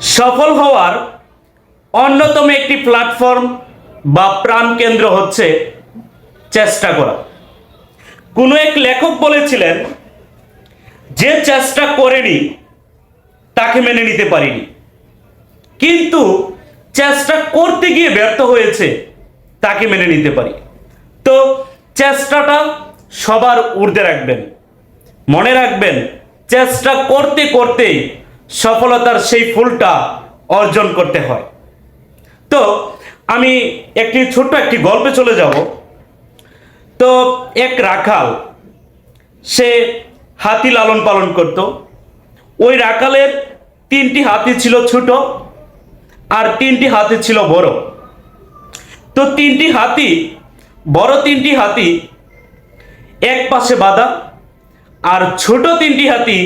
সফল হওয়ার অন্যতম একটি প্ল্যাটফর্ম বা প্রাণকেন্দ্র হচ্ছে চেষ্টা করা। কোনো এক লেখক বলেছিলেন, যে চেষ্টা করেনি, তাকে মেনে নিতে পারিনি। কিন্তু চেষ্টা করতে গিয়ে ব্যর্থ হয়েছে, তাকে মেনে নিতে পারি। তো চেষ্টাটা সবার ঊর্ধ্বে রাখবেন। মনে রাখবেন, চেষ্টা করতে করতেই সফলতার সেই ফুলটা অর্জন করতে হয়। তো আমি একটি ছোট্ট একটি গল্পে চলে যাব। তো এক রাখাল, সে হাতি লালন পালন করত। ওই রাখালের তিনটি হাতি ছিল ছোট আর তিনটি হাতি ছিল বড়। তো তিনটি হাতি, বড় তিনটি হাতি এক পাশে বাঁধা আর ছোট তিনটি হাতি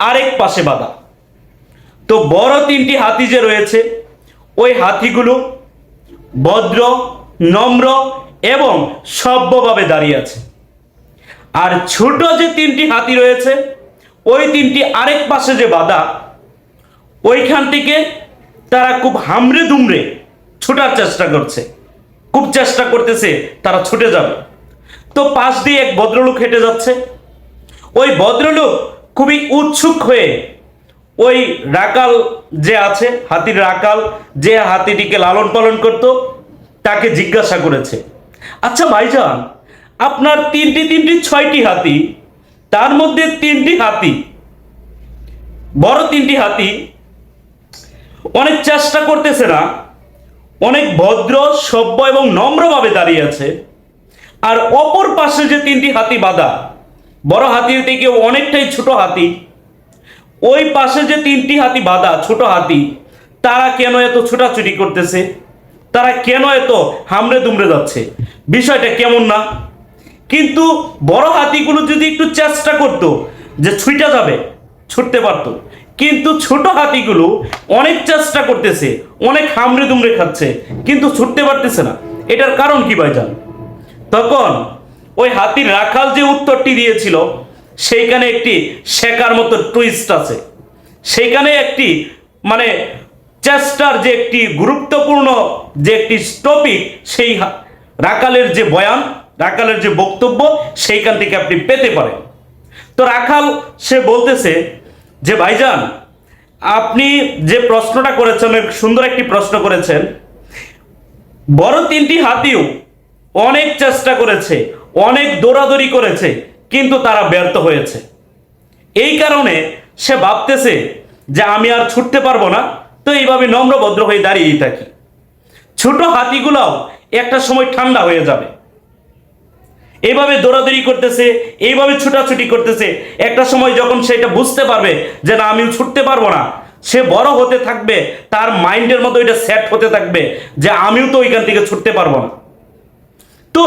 আরেক পাশে বাঁধা। তো বড় তিনটি হাতি যে রয়েছে, ওই হাতিগুলো ভদ্র, নম্র এবং সভ্যভাবে দাঁড়িয়ে আছে। আর ছোট যে তিনটি হাতি রয়েছে, ওই তিনটি আরেক পাশে যে বাধা, ওইখান থেকে তারা খুব হামড়ে দুমড়ে ছোটার চেষ্টা করছে। খুব চেষ্টা করতেছে, তারা ছুটে যাবে। তো পাশ দিয়ে এক ভদ্রলোক হেঁটে যাচ্ছে। ওই ভদ্রলোক খুবই উৎসুক হয়ে ওই রাকাল যে আছে, হাতির রাকাল, যে হাতিটিকে লালন পালন করত, তাকে জিজ্ঞাসা করেছে আচ্ছা ভাইজান, আপনার তিনটি তিনটি, ছয়টি হাতি, তার মধ্যে তিনটি হাতি, বড় তিনটি হাতি, অনেক চেষ্টা করতেছে না, অনেক ভদ্র, সভ্য এবং নম্রভাবে দাঁড়িয়ে আছে, আর অপর পাশে যে তিনটি হাতি বাঁধা, বড় হাতির থেকে অনেকটাই ছোট হাতি ওই পাশে যে তিনটি হাতি বাঁধা, ছোট হাতি, তারা কেন এত ছোটাছুটি করতেছে? তারা কেন এত হামড়ে দুমড়ে যাচ্ছে? বিষয়টা কেমন না? কিন্তু বড় হাতিগুলো যদি একটু চেষ্টা করতো যে ছুটে যাবে, ছুটতে পারতো। কিন্তু ছোট হাতিগুলো অনেক চেষ্টা করতেছে, অনেক হামড়ে দুমড়ে খাচ্ছে, কিন্তু ছুটতে পারতেছে না। এটার কারণ কি ভাইজান? তখন ওই হাতির রাখাল যে উত্তরটি দিয়েছিল সেইখানে একটি শেখার মতো টুইস্ট আছে। সেইখানে একটি মানে চেষ্টার যে একটি গুরুত্বপূর্ণ যে একটি টপিক সেই রাখালের যে বয়ান রাখালের যে বক্তব্য, সেইখান থেকে আপনি পেতে পারেন। তো রাখাল সে বলতেছে যে, ভাইজান, আপনি যে প্রশ্নটা করেছেন সুন্দর একটি প্রশ্ন করেছেন। বড় তিনটি হাতিও অনেক চেষ্টা করেছে, অনেক দৌড়াদৌড়ি করেছে কিন্তু তারা ব্যর্থ হয়েছে। এই কারণে সে ভাবতেছে যে আমি আর ছুটতে পারব না, তো এইভাবে নম্রভদ্র হয়ে দাঁড়িয়েই থাকি। ছোট হাতিগুলাও একটা সময় ঠান্ডা হয়ে যাবে। এইভাবে দৌড়াদৌড়ি করতেছে, এইভাবে ছুটাছুটি করতেছে। একটা সময় যখন সেটা বুঝতে পারবে যে না আমিও ছুটতে পারব না, সে বড় হতে থাকবে, তার মাইন্ডের মতো এটা সেট হতে থাকবে যে আমিও তো ওইখান থেকে ছুটতে পারব না। তো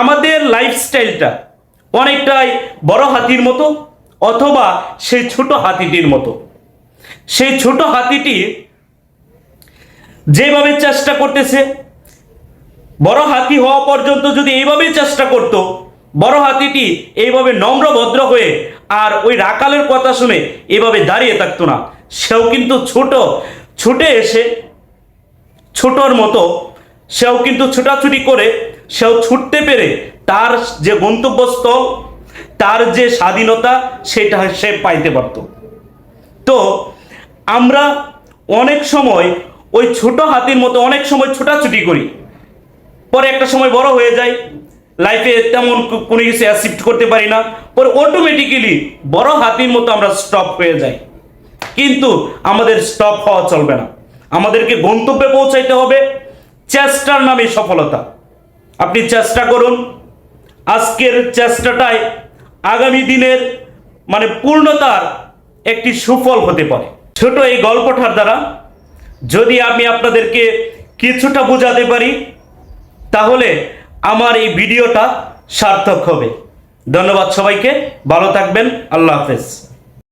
আমাদের লাইফস্টাইলটা অনেকটাই বড় হাতির মতো অথবা সেই ছোট হাতিটির মতো। সেই ছোট হাতিটি যেভাবে চেষ্টা করতেছে, বড় হাতি হওয়া পর্যন্ত যদি এইভাবেই চেষ্টা করত, বড় হাতিটি এইভাবে নম্র ভদ্র হয়ে আর ওই রাকালের কথা শুনে এভাবে দাঁড়িয়ে থাকতো না। সেও কিন্তু ছোট, ছুটে এসে ছোটর মতো, সেও কিন্তু ছোটাছুটি করে, সেও ছুটতে পেরে তার যে গন্তব্যস্থল, তার যে স্বাধীনতা, সেটা সে পাইতে পারত। তো আমরা অনেক সময় ওই ছোট হাতির মতো অনেক সময় ছোটাছুটি করি। পরে একটা সময় বড় হয়ে যায় লাইফে তেমন কোনো কিছু অ্যাসিপ্ট করতে পারি না। পরে অটোমেটিক্যালি বড় হাতির মতো আমরা স্টপ হয়ে যাই। কিন্তু আমাদের স্টপ হওয়া চলবে না। আমাদেরকে গন্তব্যে পৌঁছাইতে হবে, চেষ্টার নামে সফলতা। আপনি চেষ্টা করুন। আজকের চেষ্টাটাই আগামী দিনের মানে পূর্ণতার একটি সুফল হতে পারে। ছোট এই গল্পটার দ্বারা যদি আমি আপনাদেরকে কিছুটা বোঝাতে পারি, তাহলে আমার এই ভিডিওটা সার্থক হবে। ধন্যবাদ সবাইকে। ভালো থাকবেন। আল্লাহ হাফেজ।